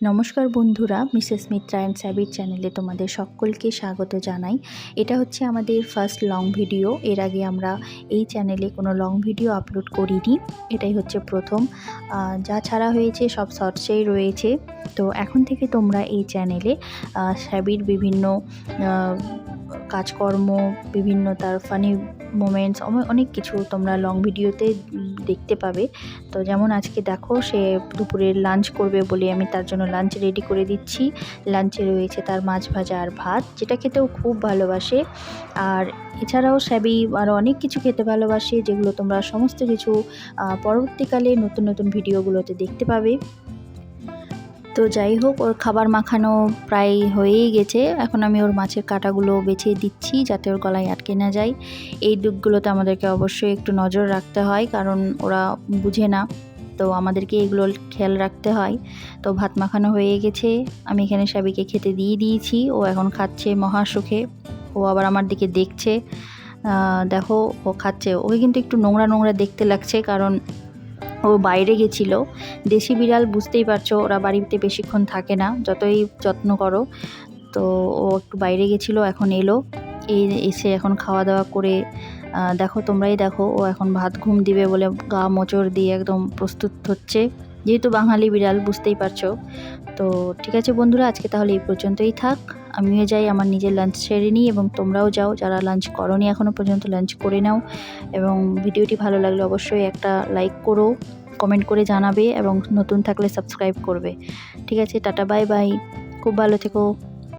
নমস্কার বন্ধুরা, Mrs Mitra and স্যাবির চ্যানেলে তোমাদের সকলকে স্বাগত জানাই। এটা হচ্ছে আমাদের ফার্স্ট লং ভিডিও এর আগে আমরা এই চ্যানেলে কোনো লং ভিডিও আপলোড করিনি, এটাই হচ্ছে প্রথম। যা ছাড়া হয়েছে সব শর্টসেই রয়েছে। তো এখন থেকে তোমরা এই চ্যানেলে স্যাবির বিভিন্ন কাজকর্ম, বিভিন্ন তার ফানি মোমেন্টস অনেক কিছু তোমরা লং ভিডিওতে দেখতে পাবে। তো যেমন আজকে দেখো, সে দুপুরে লাঞ্চ করবে বলে আমি তার জন্য লাঞ্চ রেডি করে দিচ্ছি। লাঞ্চে রয়েছে তার মাছ ভাজা আর ভাত, যেটা খেতেও খুব ভালোবাসে। আর এছাড়াও স্যাবি আরও অনেক কিছু খেতে ভালোবাসে, যেগুলো তোমরা সমস্ত কিছু পরবর্তীকালে নতুন নতুন ভিডিওগুলোতে দেখতে পাবে। তো যাই হোক, ওর খাবার মাখানো প্রায় হয়েই গেছে। এখন আমি ওর মাছের কাঁটাগুলো বেছে দিচ্ছি যাতে ওর গলায় আটকে না যায়। এই দিকগুলোতে আমাদেরকে অবশ্যই একটু নজর রাখতে হয়, কারণ ওরা বুঝে না। তো আমাদেরকে এগুলো খেয়াল রাখতে হয়। তো ভাত মাখানো হয়ে গেছে। আমি এখানে সাবিকে খেতে দিয়ে দিয়েছি। ও এখন খাচ্ছে মহা সুখে ও আবার আমার দিকে দেখছে। দেখো, ও খাচ্ছে। ওকে কিন্তু একটু নোংরা নোংরা দেখতে লাগছে, কারণ ও বাইরে গেছিল। দেশি বিড়াল বুঝতেই পারছ, ওরা বাড়িতে বেশিক্ষণ থাকে না, যতই যত্ন করো। তো ও একটু বাইরে গেছিল, এখন এলো। এসে এখন খাওয়া দাওয়া করে দেখো তোমরাই দেখো, ও এখন ভাত ঘুম দিবে বলে গা মোচড় দিয়ে একদম প্রস্তুত হচ্ছে। যেহেতু বাঙালি বিড়াল, বুঝতেই পারছ। তো ঠিক আছে বন্ধুরা, আজকে তাহলে এই পর্যন্তই থাক। আমিও যাই, আমার নিজের লাঞ্চ সেরে নিই এবং তোমরাও যাও, যারা লাঞ্চ করনি এখনও পর্যন্ত লাঞ্চ করে নাও এবং ভিডিওটি ভালো লাগলে অবশ্যই একটা লাইক করো কমেন্ট করে জানাবে এবং নতুন থাকলে সাবস্ক্রাইব করবে। ঠিক আছে, টাটা বাই বাই খুব ভালো থেকো।